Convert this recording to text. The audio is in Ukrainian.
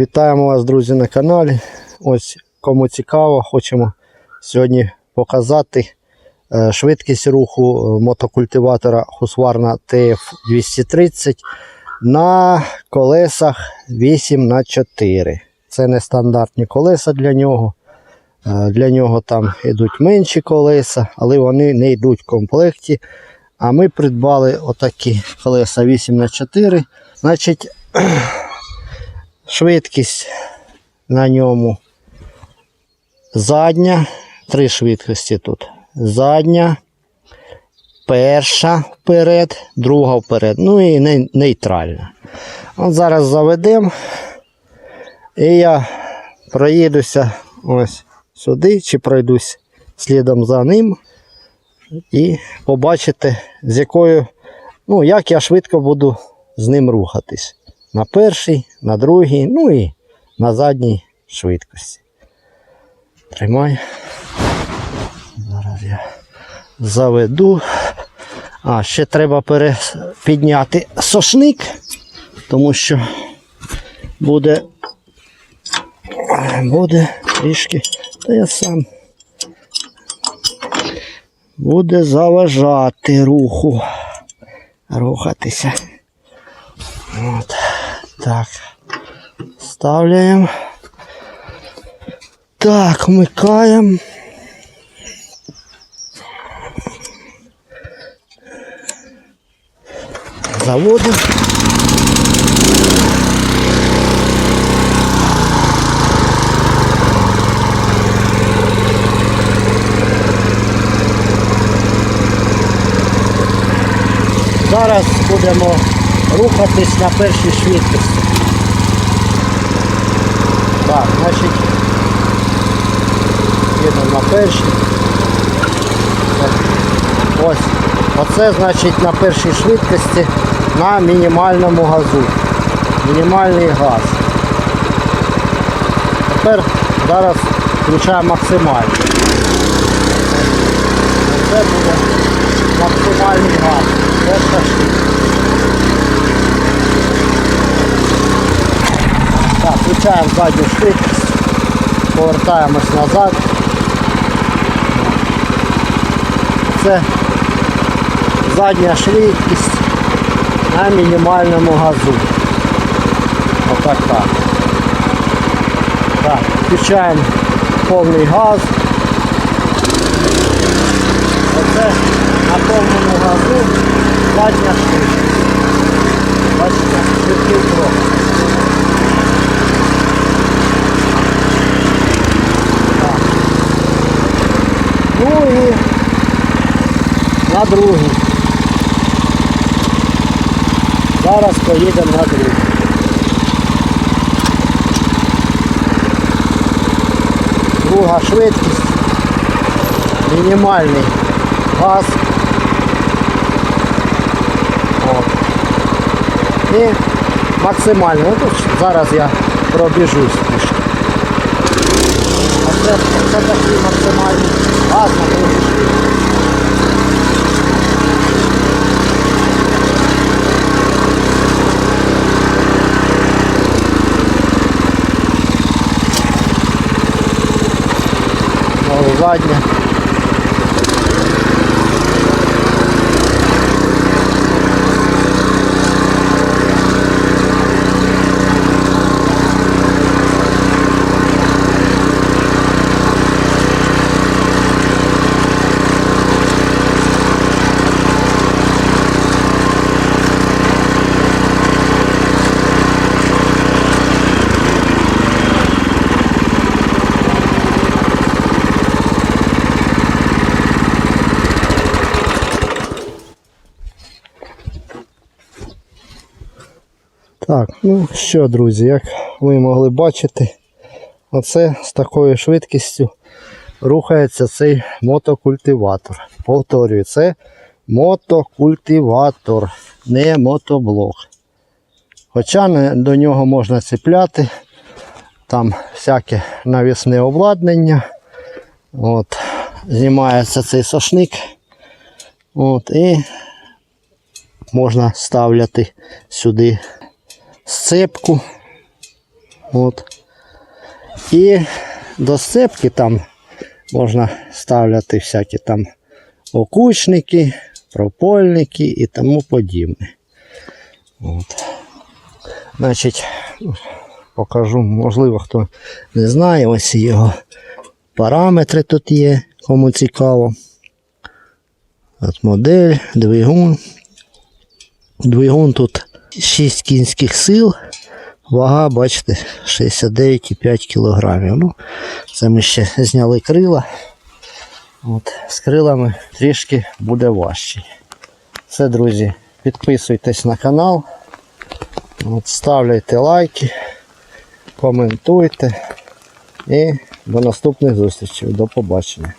Вітаємо вас, друзі, на каналі. Ось кому цікаво, хочемо сьогодні показати е, швидкість руху е, мотокультиватора Husqvarna TF230 на колесах 8х4. Це нестандартні колеса для нього. Е, Для нього там йдуть менші колеса, але вони не йдуть в комплекті. А ми придбали отакі колеса 8х4. Значить, швидкість на ньому задня, три швидкості тут. Задня, перша вперед, друга вперед, ну і не- нейтральна. От зараз заведемо. І я проїдуся ось сюди, чи пройдусь слідом за ним. І побачите, з якою, ну, як я швидко буду з ним рухатись. На першій, на другій, ну і на задній швидкості. Тримай. Зараз я заведу. А, ще треба підняти сошник, тому що буде, буде трішки, та я сам буде заважати руху. Рухатися. От. Так. Ставляємо. Так, вмикаємо. Заводимо. Зараз будемо рухатись на першій швидкості. Так, значить, їдемо на першій. Ось. Оце значить на першій швидкості на мінімальному газу. Мінімальний газ. Тепер зараз включаємо максимальний. Це буде максимальний газ. Перша швидкість. Так, включаємо задню швидкість, повертаємось назад. Це задня швидкість на мінімальному газу. Отак так. Так, включаємо повний газ. Оце на повному газу задня швидкість. Бачите, швидкий крок. І на другий. Зараз поїдемо на другий. Друга швидкість. Мінімальний газ. От. І максимальний. Ну, тут зараз я пробіжусь це, такий максимальний газ на задня. Так, ну що, друзі, як ви могли бачити, оце з такою швидкістю рухається цей мотокультиватор. Повторюю, це мотокультиватор, не мотоблок. Хоча до нього можна цепляти там всяке навісне обладнання. От, знімається цей сошник. От, і можна ставляти сюди сцепку. От. І до сцепки там можна ставляти всякі там окучники, пропольники і тому подібне. От. Значить, покажу, можливо, хто не знає, ось його параметри тут є, кому цікаво. От модель, двигун. Двигун тут 6 кінських сил. Вага, бачите, 69,5 кг. Ну, це ми ще зняли крила. От, з крилами трішки буде важче. Все, друзі, підписуйтесь на канал. От, ставляйте лайки, коментуйте. І до наступних зустрічей. До побачення.